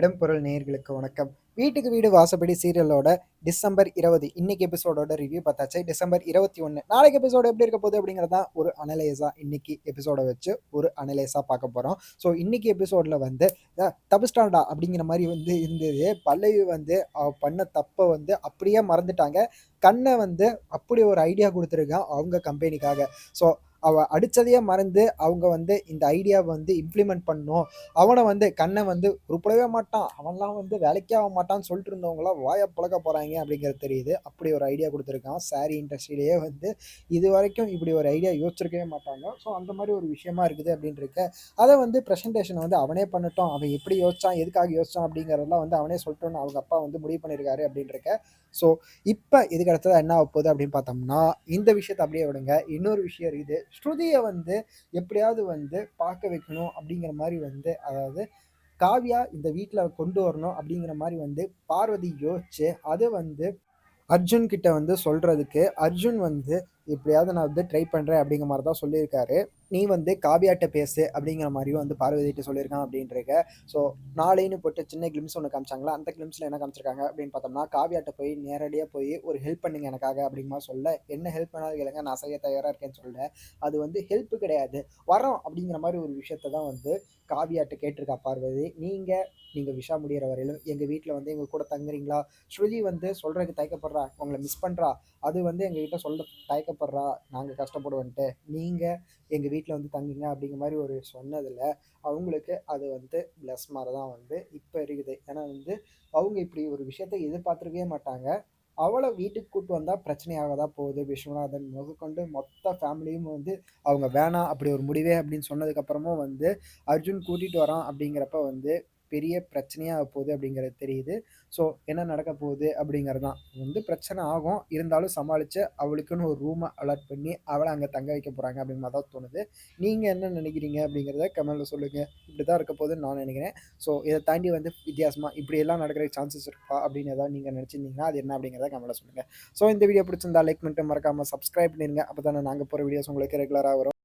இடம்பொருள் நேயர்களுக்கு வணக்கம். வீட்டுக்கு வீடு வாசப்படி சீரியலோட டிசம்பர் இருபது இன்னைக்கு எபிசோடோட ரிவ்யூ பார்த்தாச்சு. டிசம்பர் இருபத்தி ஒன்று நாளைக்கு எபிசோடு எப்படி இருக்க போகுது அப்படிங்கிறதா ஒரு அனலைஸாக இன்னைக்கு எபிசோட வச்சு ஒரு அனலைஸாக பார்க்க போகிறோம் ஸோ இன்னைக்கு எபிசோடில் வந்து தபுஸ்டாண்டா அப்படிங்கிற மாதிரி வந்து இருந்தது. பல்லவி வந்து பண்ண தப்பை வந்து அப்படியே மறந்துட்டாங்க. கண்ணை வந்து அப்படி ஒரு ஐடியா கொடுத்துருக்கான் அவங்க கம்பெனிக்காக ஸோ அவள் அடித்ததையே மறந்து அவங்க வந்து இந்த ஐடியாவை வந்து இம்ப்ளிமெண்ட் பண்ணும் அவனை வந்து கண்ணை வந்து உருப்படவே மாட்டான். அவன்லாம் வந்து வேலைக்கே ஆக மாட்டான்னு சொல்லிட்டு இருந்தவங்களாம் வாயை பழக்க போகிறாங்க அப்படிங்கிறது தெரியுது. அப்படி ஒரு ஐடியா கொடுத்துருக்கான். சாரி இண்டஸ்ட்ரியிலேயே வந்து இது வரைக்கும் இப்படி ஒரு ஐடியா யோசிச்சிருக்கவே மாட்டாங்க. ஸோ அந்த மாதிரி ஒரு விஷயமா இருக்குது அப்படின்னு இருக்க அதை வந்து ப்ரெசன்டேஷனை வந்து அவனே பண்ணட்டும் அவன் எப்படி யோசிச்சான்? எதுக்காக யோசிச்சான்? அப்படிங்கிறதெல்லாம் வந்து அவனே சொல்லிட்டோன்னு அவங்க அப்பா வந்து முடிவு பண்ணியிருக்காரு அப்படின்ட்டு இருக்க ஸோ இப்போ இதுக்கு அடுத்தது என்ன ஆக போகுது அப்படின்னு பார்த்தோம்னா இந்த விஷயத்தை அப்படியே விடுங்க. இன்னொரு விஷயம் இருக்குது. ஸ்ருதியை வந்து எப்படியாவது வந்து பார்க்க வைக்கணும் அப்படிங்கிற மாதிரி வந்து அதாவது காவியா இந்த வீட்டில் கொண்டு வரணும் அப்படிங்கிற மாதிரி வந்து பார்வதி யோசிச்சு அதை வந்து அர்ஜுன் கிட்ட வந்து சொல்றதுக்கு அர்ஜுன் வந்து இப்படியாவது நான் வந்து ட்ரை பண்ணுறேன் அப்படிங்கிற மாதிரி தான் சொல்லியிருக்காரு. நீ வந்து காவியாட்ட பேசு அப்படிங்கிற மாதிரியும் வந்து பார்வதிட்டு சொல்லியிருக்கான் அப்படின்றக்க ஸோ நாளைன்னு போட்டு சின்ன கிளிம்ஸ் ஒன்று காமிச்சாங்களா? அந்த கிளிம்ஸில் என்ன காமிச்சிருக்காங்க அப்படின்னு பார்த்தோம்னா காவியாட்ட போய் நேரடியாக போய் ஒரு ஹெல்ப் பண்ணுங்க எனக்காக அப்படிங்கிற மாதிரி சொல்ல என்ன ஹெல்ப் பண்ணாது கேளுங்க நான் செய்ய தயாராக இருக்கேன்னு சொல்ல அது வந்து ஹெல்ப் கிடையாது. வரோம் அப்படிங்கிற மாதிரி ஒரு விஷயத்த தான் வந்து காவியாட்ட கேட்டிருக்கா பார்வதி. நீங்கள் நீங்கள் விஷா முடிகிற வரையிலும் எங்கள் வீட்டில் வந்து எங்கள் கூட தங்குறீங்களா? ஸ்ருதி வந்து சொல்கிறதுக்கு தயக்கப்படுறா உங்களை மிஸ் பண்ணுறா அது வந்து எங்ககிட்ட சொல்ல தயக்கப்படுறா நாங்கள் கஷ்டப்படுவோன்ட்டு நீங்கள் எங்கள் வீட்டில் வந்து தங்குங்க அப்படிங்கிற மாதிரி ஒரு சொன்னதில் அவங்களுக்கு அது வந்து பிளஸ் மாதிரி தான் வந்து இப்போ இருக்குது. ஏன்னா வந்து அவங்க இப்படி ஒரு விஷயத்தை எதிர்பார்த்துருக்கவே மாட்டாங்க. அவளை வீட்டுக்கு கூட்டு வந்தால் பிரச்சனையாக தான் போகுது. விஸ்வநாதன் முதற்கொண்டு மொத்த ஃபேமிலியும் வந்து அவங்க வேணாம் அப்படி ஒரு முடிவே அப்படின்னு சொன்னதுக்கப்புறமும் வந்து அர்ஜுன் கூட்டிகிட்டு வரான் அப்படிங்கிறப்ப வந்து பெரிய பிரச்சனையாக போகுது அப்படிங்கிறது தெரியுது. ஸோ என்ன நடக்க போகுது அப்படிங்கிறது தான் வந்து பிரச்சனை ஆகும். இருந்தாலும் சமாளித்து அவளுக்குன்னு ஒரு ரூமை அலாட் பண்ணி அவளை அங்கே தங்க வைக்க போகிறாங்க அப்படிங்கிற மாதிரி தான் தோணுது. நீங்கள் என்ன நினைக்கிறீங்க அப்படிங்கிறத கமெண்டில் சொல்லுங்கள் இப்படி தான் இருக்க போகுதுன்னு நான் நினைக்கிறேன். ஸோ இதை தாண்டி வந்து வித்தியாசமாக இப்படியெல்லாம் நடக்கிற சான்சஸ் இருக்கா அப்படின்னு ஏதாவது நீங்கள் நினச்சிருந்தீங்கன்னா அது என்ன அப்படிங்கிறத கமெண்டில் சொல்லுங்கள் ஸோ இந்த வீடியோ பிடிச்சிருந்தா லைக் பண்ணிட்டு மறக்காமல் சப்ஸ்கிரைப் பண்ணிருங்க. அப்போ தானே நாங்கள் போகிற வீடியோஸ் உங்களுக்கு ரெகுலராக வரும்.